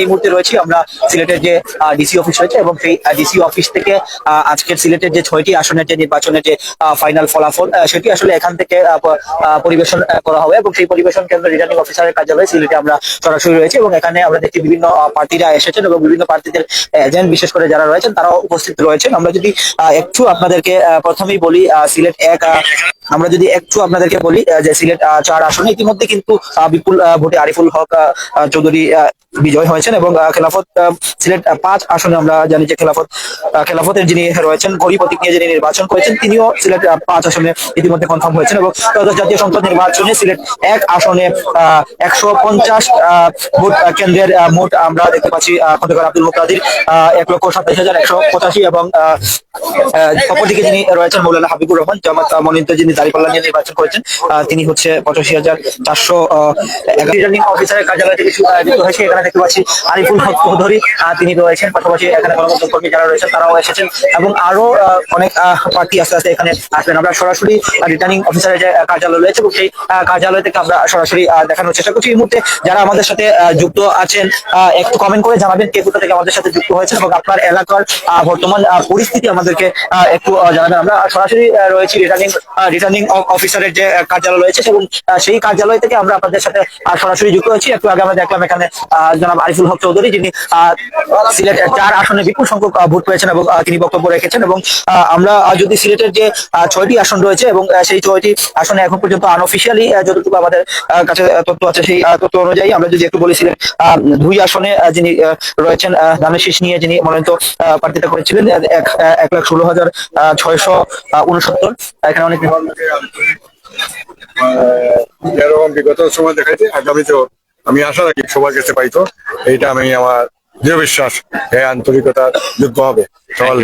এই মুহূর্তে রয়েছি আমরা সিলেটের যে ডিসি অফিস রয়েছে এবং সেই ডিসি অফিস থেকে আজকের সিলেটের যে ছয়টি আসনের যে নির্বাচনের যে ফাইনাল ফলাফল সেটি আসলে এখান থেকে পরিবেশন করা হবে এবং সেই পরিবেশন কেন্দ্র রিটার্নিং অফিসারের কার্যালয়ে সিলেটে আমরা সরাসরি রয়েছে এবং এখানে আমরা দেখছি বিভিন্ন প্রার্থীরা এসেছেন এবং বিভিন্ন প্রার্থীদের এজেন্ট বিশেষ করে যারা রয়েছেন তারাও উপস্থিত রয়েছেন। আমরা যদি একটু আপনাদেরকে প্রথমেই বলি সিলেট এক আমরা যদি একটু আপনাদেরকে বলি যে সিলেট চার আসনে ইতিমধ্যে কিন্তু বিপুল ভোটে আরিফুল হক চৌধুরী বিজয় হয়েছেন এবং খেলাফত সিলেট পাঁচ আসনে আমরা জানি যে খেলাফত খেলাফতের যিনি রয়েছেন গরিব নিয়ে যিনি নির্বাচন করেছেন তিনিও সিলেট পাঁচ আসনে ইতিমধ্যে কনফার্ম হয়েছেন এবং ত্রয়োদশ জাতীয় সংসদ নির্বাচনে সিলেট এক আসনে একশো পঞ্চাশ ভোট কেন্দ্রের মোট আমরা দেখতে পাচ্ছি খন্দকার আব্দুল মুকাদির আহ, এক লক্ষ সাতাইশ হাজার একশো পঁচাশি এবং অপরদিকে যিনি রয়েছেন মৌলানা হাবিবুর রহমান জামাত মনোনীত যিনি দাঁড়িপাল্লা নিয়ে নির্বাচন করেছেন তিনি হচ্ছে পঁচাশি হাজার চারশো রিটার্নিং অফিসারের কার্যালয় থেকে শু- আহ, যুক্ত হয়েছে এখানে দেখতে পাচ্ছি আরিফুল হক চৌধুরী তিনি রয়েছেন। পাশাপাশি এখানে গণমাধ্যম কর্মী যারা রয়েছেন, তারাও এসেছেন। এবং আরও অনেক প্রার্থী আস্তে আস্তে এখানে আসবেন। আমরা সরাসরি রিটার্নিং অফিসারের যে কার্যালয় রয়েছে এবং সেই কার্যালয় থেকে আমরা সরাসরি দেখানোর চেষ্টা করছি। এই মুহূর্তে যারা আমাদের সাথে যুক্ত আছেন একটু কমেন্ট করে জানাবেন কে কোথা থেকে আমাদের সাথে যুক্ত হয়েছে এবং আপনার এলাকার বর্তমান পরিস্থিতি আমাদেরকে একটু জানাবেন। আমরা সরাসরি রয়েছি রিটার্নিং রিটার্নিং অফিসারের যে কার্যালয় রয়েছে এবং সেই কার্যালয় থেকে আমরা আপনাদের সাথে সরাসরি যুক্ত হয়েছি। একটু আগে আমরা দেখলাম এখানে জনাব আরিফুল হক চৌধুরী, যিনি সিলেটের চার আসনে বিপুল সংখ্যক ভোট পেয়েছেন এবং তিনি বক্তব্য রেখেছেন এবং আমরা যদি সিলেটের যে ছয়টি আসন রয়েছে এবং সেই ছয়টি আসনে এখন পর্যন্ত আনঅফিসিয়ালি যতটুকু আমাদের কাছে তথ্য আছে সেই তথ্য অনুযায়ী আমরা যদি একটু বলি সিলেট দুই আসনে যিনি রয়েছেন ধানের শীষ নিয়ে যিনি মনোনীত প্রার্থিতা করেছিলেন এক এক লাখ ষোলো হাজার ছয়শো উনসত্তর। এখানে অনেক এরকম বিগত সময় দেখাইছে, আগামীতেও আমি আশা রাখি সবার কাছে পাইতো। এইটা আমি আমার দৃঢ় বিশ্বাস এই আন্তরিকতা যোগ্য হবে। সকাল